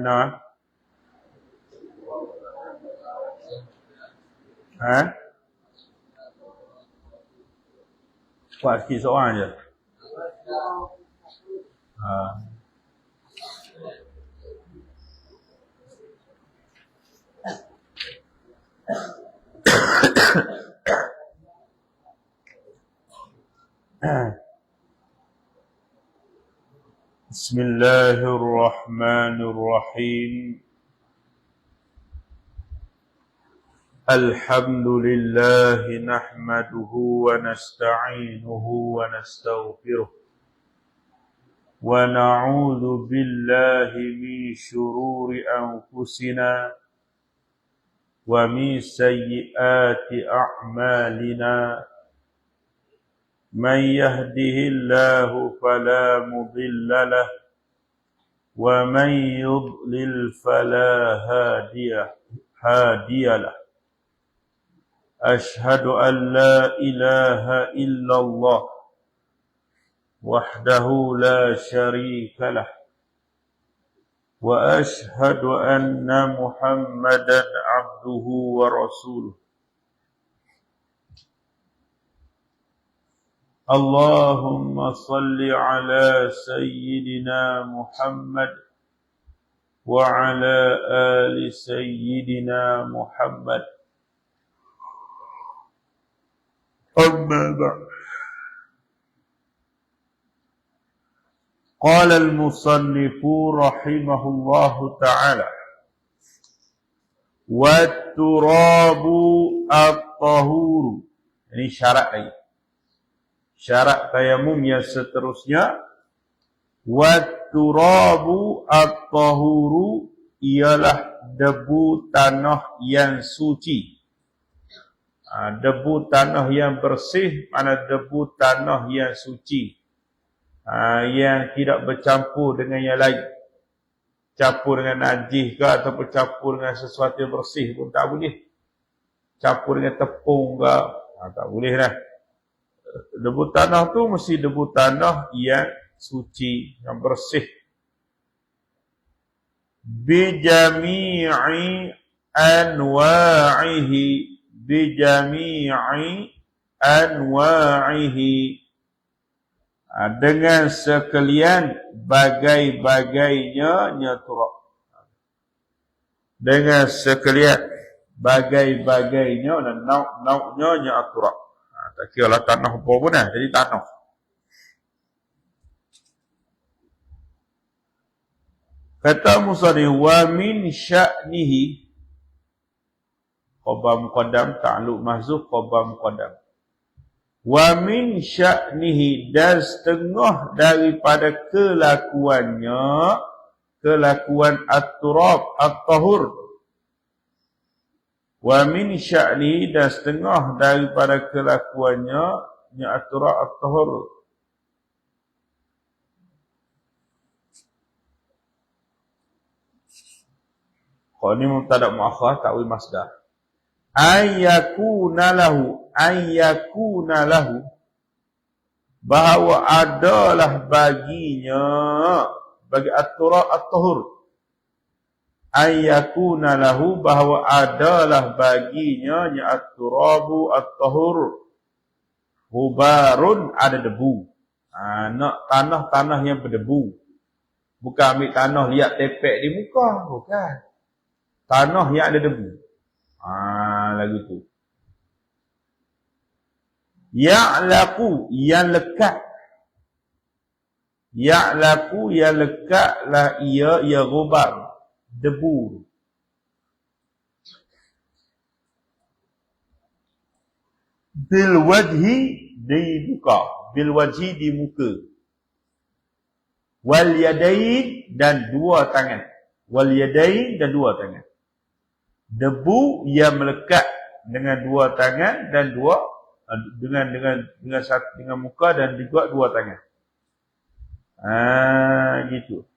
Kerana Ha? Buat sikit seorang je. Ha. بسم الله الرحمن الرحيم. الحمد لله نحمده ونستعينه ونستغفره ونعوذ بالله من شرور أنفسنا ومن سيئات أعمالنا. من يهده الله فلا مضل له ومن يضلل فلا هادي هادي له. أشهد أن لا إله إلا الله وحده لا شريك له وأشهد أن محمدا عبده ورسوله. اللهم صل على سيدنا محمد وعلى آل سيدنا محمد. أما بعد. قال المصنف رحمه الله تعالى والتراب الطهور. syarat lagi syarat tayamum yang seterusnya watturabu at-tahuru ialah debu tanah yang suci. Ha, debu tanah yang bersih mana debu tanah yang suci. Ha, yang tidak bercampur dengan yang lain. Campur dengan najis ke atau bercampur dengan sesuatu yang bersih pun tak boleh. Campur dengan tepung ke? Ha, tak boleh lah debu tanah tu mesti debu tanah yang suci yang bersih. Bijami'i anwa'ihi. Bijami'i anwa'ihi. Ha, dengan sekalian bagai-bagainya nyaturab dengan sekalian bagai-bagainya dan nauk-nauknya nyaturab ha, tak kira lah tanah apa pun lah jadi tanah. Kata Musa ni wa min sya'nihi khabar muqaddam ta'alluq mahzuf khabar muqaddam wa min sya'nihi dan setengah daripada kelakuannya kelakuan at-turab at-tahur wa min sya'nihi dan setengah daripada kelakuannya nya at-turab at-tahur. Kalau ini mubtada muakhar takwil masdar. Ayyakuna lahu ayyakuna lahu bahawa adalah baginya bagi at-turab at-tahur ayyakuna lahu bahawa adalah baginya nya at-turabu at-tahur. Hubarun ada debu. Ha, nak tanah-tanah yang berdebu. Bukan ambil tanah liat tepek di muka bukan. Tanah yang ada debu. Ah lagu tu. Ya'laqu yang lekat. Ya'laqu yang lekatlah ia ia gubar debu. Bil wajhi di muka, bil wajhi di muka. Wal yadain dan dua tangan. Wal yadain dan dua tangan debu yang melekat dengan dua tangan dan dua dengan dengan dengan satu dengan muka dan juga dua tangan. Ah gitu.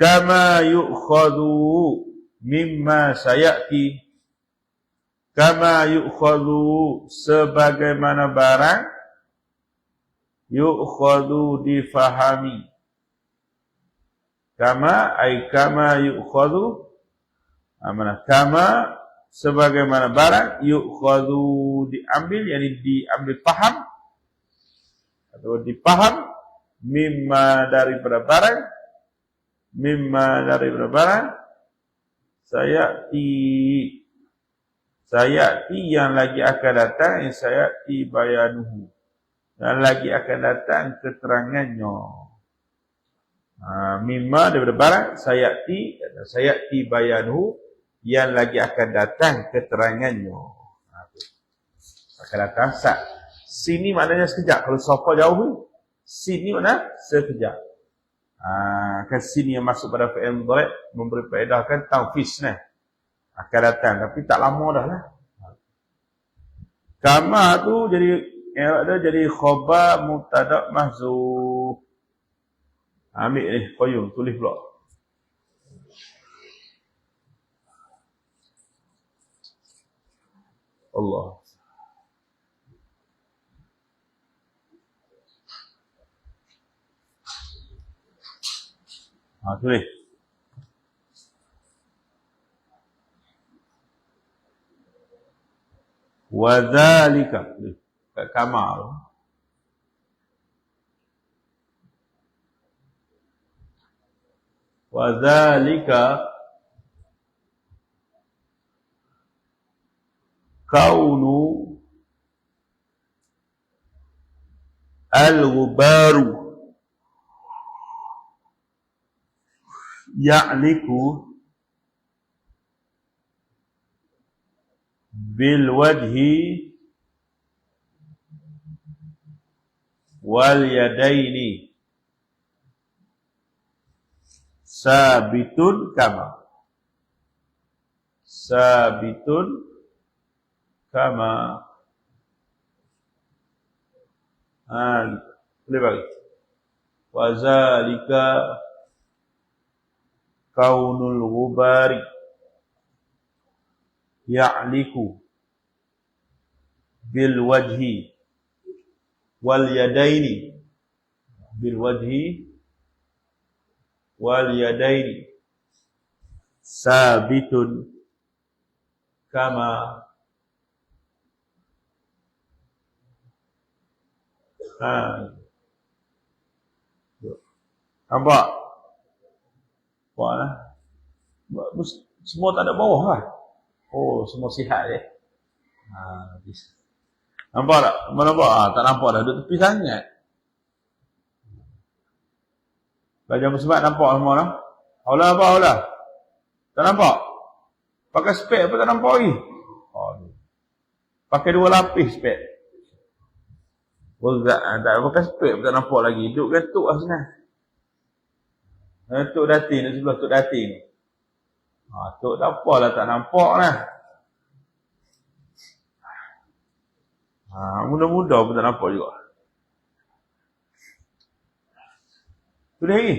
Kama yu'khadhu mimma sayati. Kama yu'khadhu sebagaimana barang yu'khadhu difahami. Kama ay kama yu'khadhu mana kama sebagaimana barang yu'khadhu diambil yakni diambil paham atau dipaham mimma daripada barang mimma daripada barang saya ti saya ti yang lagi akan datang yang saya ti bayanuhu yang lagi akan datang keterangannya Ha, mimma daripada barang sayati sayati bayanu yang lagi akan datang keterangannya. Ha, akan datang sat. Sini maknanya sekejap. Kalau sopa jauh ni, sini mana? Sekejap. Ha, kan sini yang masuk pada fi'il mudhari' memberi faedah kan tawfis ni. Akan datang tapi tak lama dah lah. Kama tu jadi yang ada jadi khabar mubtada mahzuf. Ambil ni, koyum, tulis pula. Allah. وذلك كما. وذلك كون الغبار ya'liku bil wajhi wal yadaini sabitun kama. Sabitun kama. Ah boleh bagi. Wazalika kaunul ghubari ya'liku bil wajhi wal yadaini bil wajhi wal yadaini sabitun kama ha. Nampak buat lah semua tak ada bawah lah oh semua sihat je ha nampak tak mana nampak ah tak nampak dah duduk tepi sangat Belajar musbat nampak semua lah. Allah apa Allah? Tak nampak? Pakai spek apa tak nampak lagi? Oh, pakai dua lapis spek. Oh, tak, tak pakai spek pun tak nampak lagi. Duduk gatuk lah senang. Tuk dati ni sebelah tuk dati ni. Ha, tuk tak apalah tak nampak lah. Ha, muda-muda pun tak nampak juga. Tulis lagi.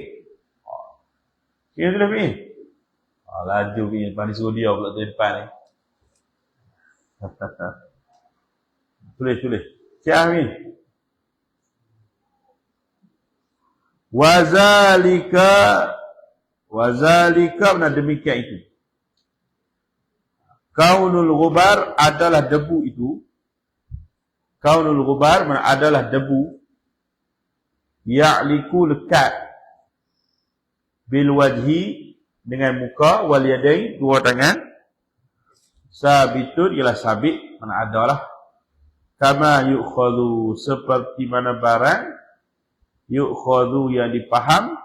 Kira tulis lagi. Oh, laju punya depan ni suruh dia pula tu depan ni. tulis, tulis. Siap ni. Wazalika Wazalika benar demikian itu. Kaunul ghubar adalah debu itu. Kaunul ghubar adalah debu. Ya'liku lekat bil wajhi dengan muka wal yadain dua tangan sabitun ialah sabit mana adalah kama yu'khadhu seperti mana barang yu'khadhu yang dipaham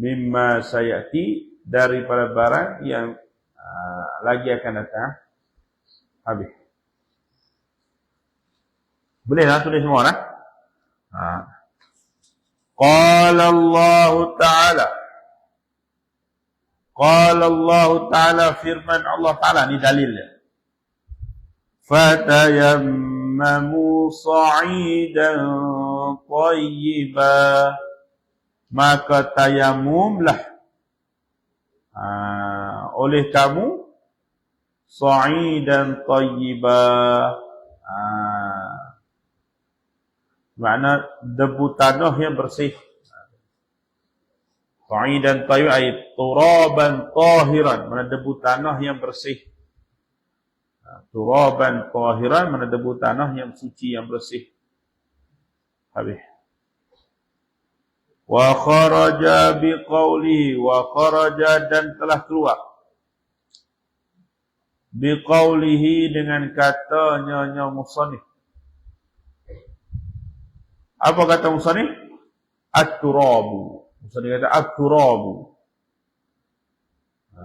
mimma sayati daripada barang yang uh, lagi akan datang. Habis. Boleh lah tulis semua lah ha. qala Allah ta'ala. Qala Allah Ta'ala firman Allah Ta'ala. Ni dalilnya. Fatayammamu sa'idan tayyiba. Maka tayamumlah ha, oleh kamu sa'idan tayyiba. Ha, makna debu tanah yang bersih. Qa'idan tayyib ay turaban tahiran, mana debu tanah yang bersih. Ha, turaban tahiran, mana debu tanah yang suci yang bersih. Habis. Wa kharaja biqaulihi wa kharaja dan telah keluar. Biqaulihi dengan katanya nya musannif. Apa kata musannif? At-turabu. Masa dia kata at-turabu. Ha.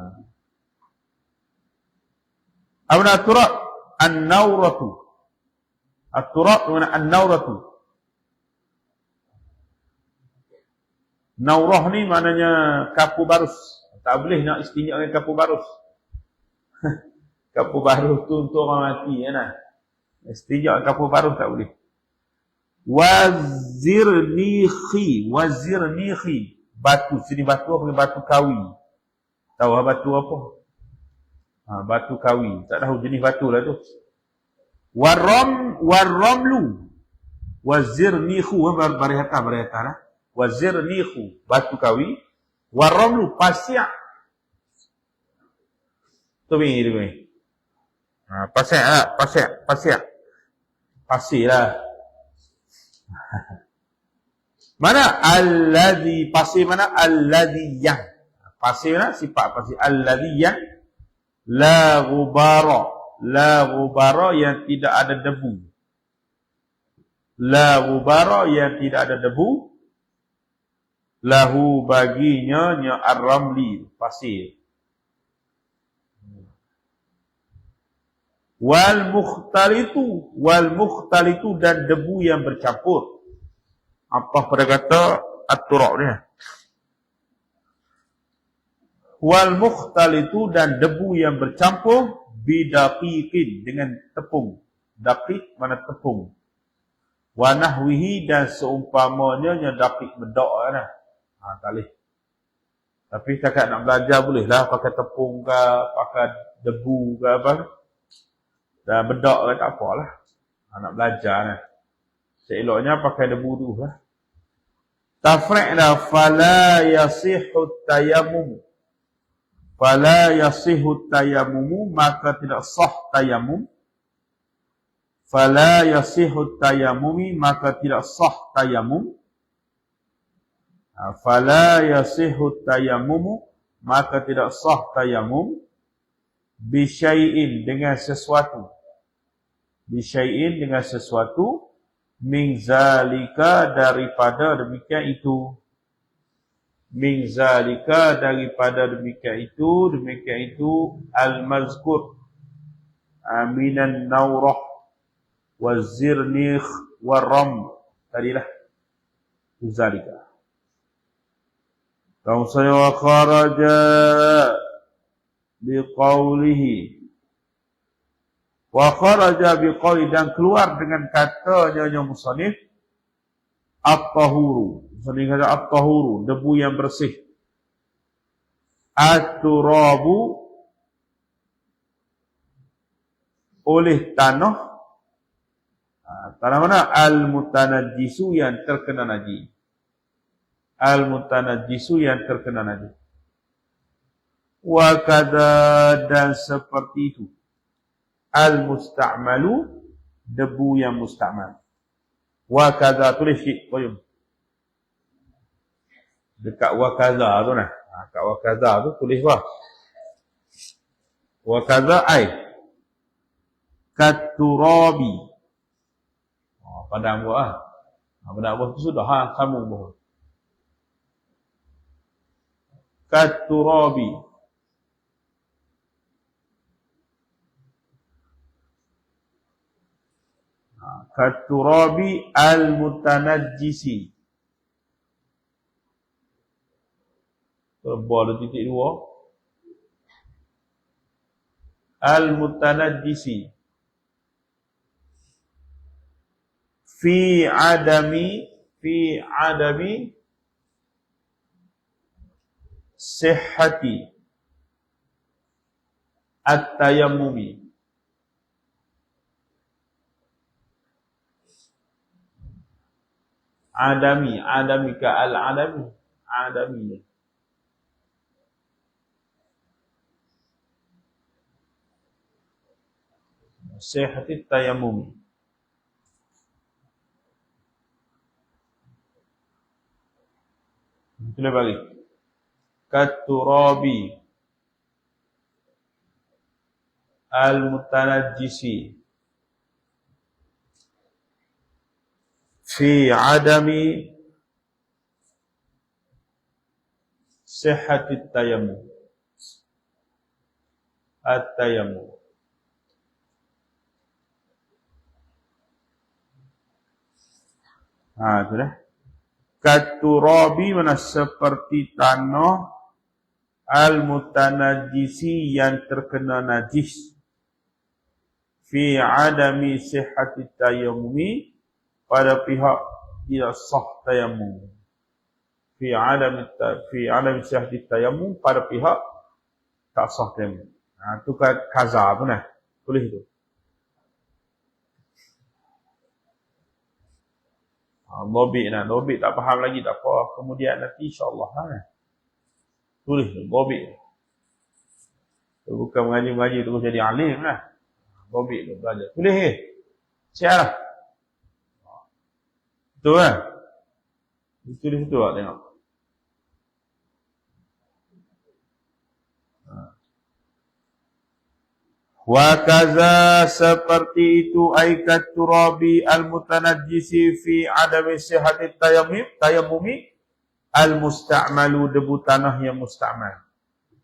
Apa nak turab? An-nawratu. At-turab mana an-nawratu. Naurah ni maknanya kapu barus. Tak boleh nak istinjak dengan kapu barus. kapu barus tu untuk orang mati. Ya, nah. Istinjak kapu barus tak boleh. Wazirnihi Wazirnihi Batu, sini batu apa batu kawi Tahu lah batu apa? Ha, batu kawi, tak tahu jenis batu lah tu Waram, Waramlu Wazirnihu Barihata, barihata lah Wazirnihu Batu kawi. Waramlu, pasyak Tu ni, tu ni ha, Pasyak lah, pasyak, pasyak Pasir lah. Mana? Alladhi pasir mana? Alladhi yang. Pasir mana? Sifat pasir alladhi yang. La ghubara. La ghubara yang tidak ada debu. La ghubara yang tidak ada debu. Lahu baginya nya ar-ramli pasir. Wal mukhtalitu wal mukhtalitu dan debu yang bercampur. Apa pada kata at-turab ni? Wal mukhtalitu dan debu yang bercampur bidaqiqin dengan tepung. Daqiq mana tepung. Wa nahwihi dan seumpamanya nya daqiq bedak kan ha talih tapi kakak nak belajar boleh lah pakai tepung ke pakai debu ke apa dan bedak ke tak apalah ha, nak belajar ni Seeloknya pakai debu tu lah. Tafri'na fala yasihu tayamum. Fala yasihu tayamum maka tidak sah tayamum. Fala yasihu tayamum maka tidak sah tayamum. Fala yasihu tayamum maka tidak sah tayamum. Bisyai'in dengan sesuatu. Bisyai'in dengan sesuatu min zalika daripada demikian itu min zalika daripada demikian itu demikian itu al mazkur aminan naurah wazirnikh waram tadilah zalika Kau saya kharaja biqaulihi wa kharaja biqauli dan keluar dengan katanya yang musannif at-tahuru. Musannif kata at-tahuru debu yang bersih. At-turabu. Oleh tanah. Ha, tanah mana? Al-mutanajjisu yang terkena najis al-mutanajjisu yang terkena najis wa kada dan seperti itu al-musta'malu debu yang musta'mal. Wa kadza tulis sikit koyum. Dekat wa kadza tu nah. Ha, kat wa kadza tu tulis apa? Wa kadza ai katurabi. Oh, padang buah. Ha, padang buah tu sudah ha sambung buah. Katurabi. katurabi al-mutanajjisi. Ada titik dua. Al-mutanajjisi. Fi adami, fi adami sihhati at-tayammumi. Adami adami ka al adami adami sihhati tayammum Kita boleh bagi katurabi al-mutanajjisi fi adami sihhati tayammum at-tayammum Ha, tu dah. Katurabi mana seperti tanah al-mutanajjisi yang terkena najis. Fi adami sihhati tayammumi pada pihak tidak sah tayammum. Fi adami fi adami sihhati tayammum pada pihak tak sah tayammum. Ha tu kan kaza pun eh. Boleh tu. Ha lobik nak lobik tak faham lagi tak apa. Kemudian nanti insyaallah ha eh. Tulis lobik bukan mengaji-mengaji terus jadi alim lah Robik tu belajar. Boleh ke? Siap lah. Betul kan? Itu di situ lah tengok. Wa kaza seperti itu aikat turabi al-mutanajjisi fi adami sihati tayammum tayammumi al-musta'malu debu tanah yang musta'mal.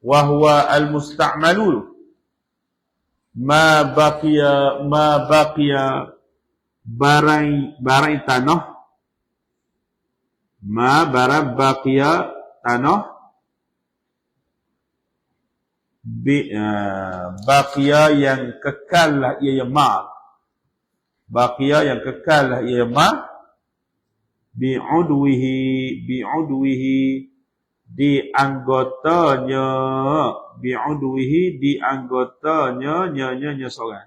Wa huwa al-musta'malu. Ma baqiya ma baqiya barang barang tanah. Ma barang baqiya tanah. Bi uh, baqiya yang kekal lah ia ma. Baqiya yang kekal lah ia ma bi udwihi bi udwihi di anggotanya bi'udwihi di anggotanya nya nya seorang.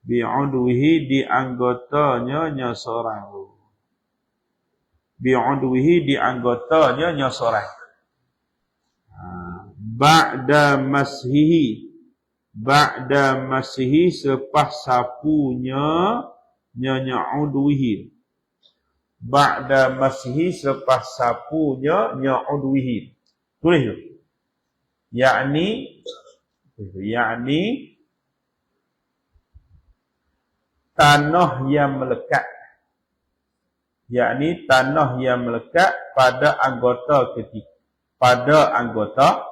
Bi'udwihi di anggotanya nya seorang. Bi'udwihi di anggotanya nya seorang. Ha. ba'da mashihi ba'da mashihi sepas sapunya nya nya udwihi ba'da masihi selepas sapunya nya'udwihi. Tulis tu. Yakni yakni tanah yang melekat. Yakni tanah yang melekat pada anggota ketika pada anggota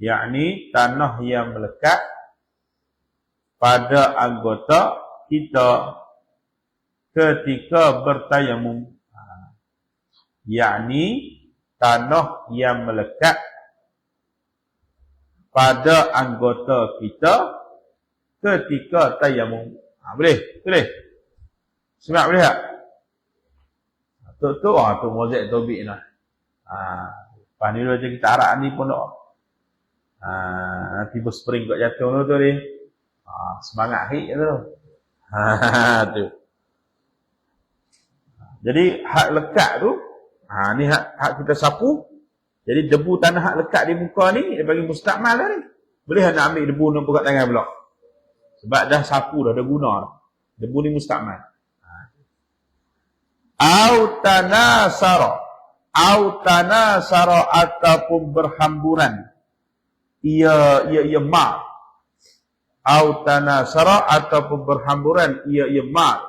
yakni tanah yang melekat pada anggota kita ketika bertayamum. Yakni tanah yang melekat pada anggota kita ketika tayamum. Ha, boleh boleh. Semak boleh tak? Tu tu ah tu mozaik tobik lah. Ha. Pas ni macam kita arak ni pun tak. Ha nanti berspring kat jatuh tu ni. Ha semangat hik tu. Ha tu jadi hak lekat tu, ha ni hak hak kita sapu. Jadi debu tanah hak lekat di muka ni dia bagi mustakmal dah ni. Boleh nak ambil debu nampak kat tangan pula. Sebab dah sapu dah, dah guna. Debu ni mustakmal. Ha. Au tanasara. Au tanasara ataupun berhamburan. Ia ia ia ma. Au tanasara ataupun berhamburan ia ia ma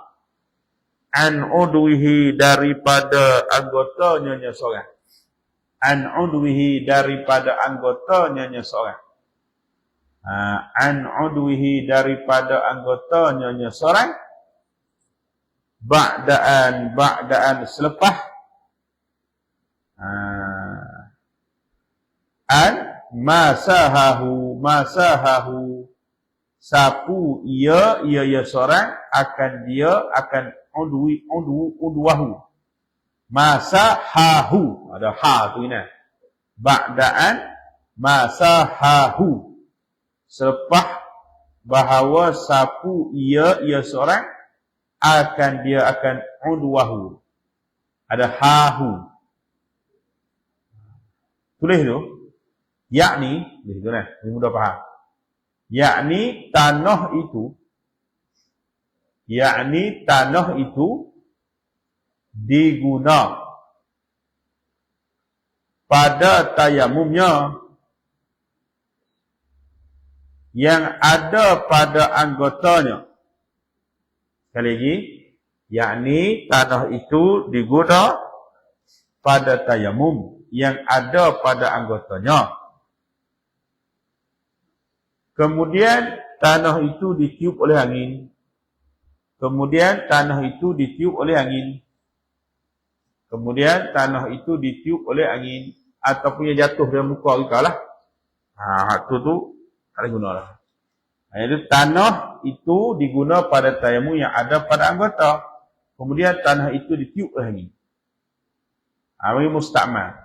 an udwihi daripada anggotanya nya seorang. An udwihi daripada anggotanya nya seorang. Ha, an udwihi daripada anggotanya nya seorang. Ba'daan ba'daan selepas. Ha, an masahahu masahahu. Sapu ia ia ia seorang akan dia akan udwi udwu udwahu masa hahu ada ha tu ini ba'daan masa hahu selepas bahawa sapu ia ia seorang akan dia akan udwahu ada hahu. Tulis tu. Yakni tulis tu nah mudah faham. Yakni tanah itu yakni tanah itu diguna pada tayamumnya yang ada pada anggotanya. Sekali lagi, yakni tanah itu diguna pada tayamum yang ada pada anggotanya. Kemudian tanah itu ditiup oleh angin. Kemudian tanah itu ditiup oleh angin. Kemudian tanah itu ditiup oleh angin ataupun yang jatuh dari muka kita lah. Ha, tu tu tak boleh guna lah. Jadi tanah itu diguna pada tayamu yang ada pada anggota. Kemudian tanah itu ditiup oleh angin. Ha, mari mustakmal.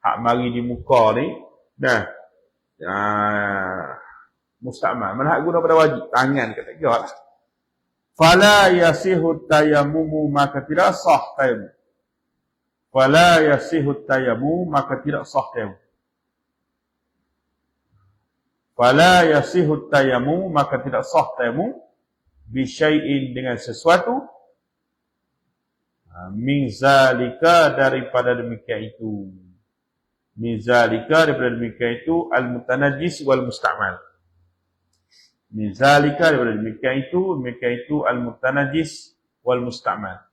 Hak mari di muka ni. Dah. Ha, mustakmal. Mana hak guna pada wajib? Tangan kata. Lah. Fala yasihu tayamumu maka tidak sah tayamu fala yasihu tayamu maka tidak sah tayamu fala yasihu tayamu maka tidak sah tayamu bi syai'in dengan sesuatu. Ha, min zalika daripada demikian itu. Min zalika daripada demikian itu al mutanajjis wal musta'mal min zalika daripada demikian itu demikian itu al mutanajjis wal musta'mal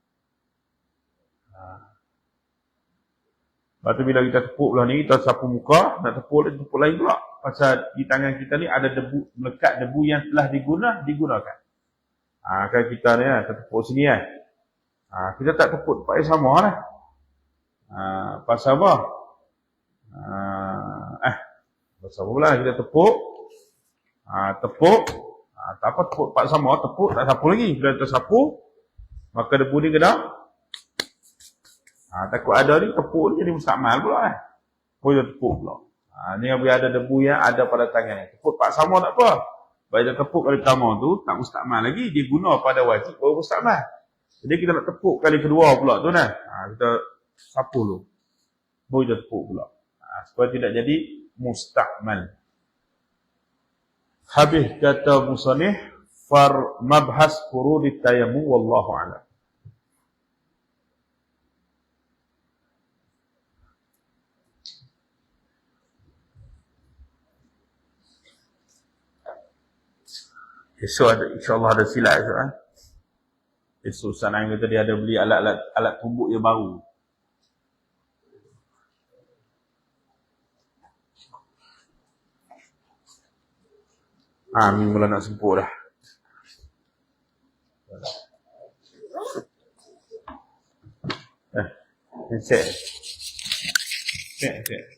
Lepas tu bila kita tepuk belah ni, kita sapu muka, nak tepuk lagi, tepuk lain pula. Pasal di tangan kita ni ada debu, melekat debu yang telah diguna, digunakan. Ha, kan kita ni, kita tepuk sini kan. Ha, kita tak tepuk tempat yang sama lah. Ha, pasal apa? Ha, eh, pasal apa pula kita tepuk. Ha, tepuk. Ha, tak apa tepuk tempat sama, tepuk, tak sapu lagi. Bila kita sapu, maka debu ni kena Ha, takut ada ni tepuk ni jadi mustakmal pula kan. Boleh tepuk pula. Ha, ni apabila ada debu yang ada pada tangan. Tepuk pak sama tak apa. Bila dia tepuk kali pertama tu, tak mustakmal lagi. Dia guna pada wajib baru mustakmal. Jadi kita nak tepuk kali kedua pula tu kan. Ha, kita sapu dulu. Boleh tepuk pula. Ha, supaya tidak jadi mustakmal. Habis kata musanih, far mabhas furudit tayamu wallahu a'lam. Esok ada insya-Allah ada silat esok eh. Esok sana kata dia ada beli alat-alat alat tumbuk yang baru. Ah, minggu mula nak sempur dah. Eh, set. Set, set.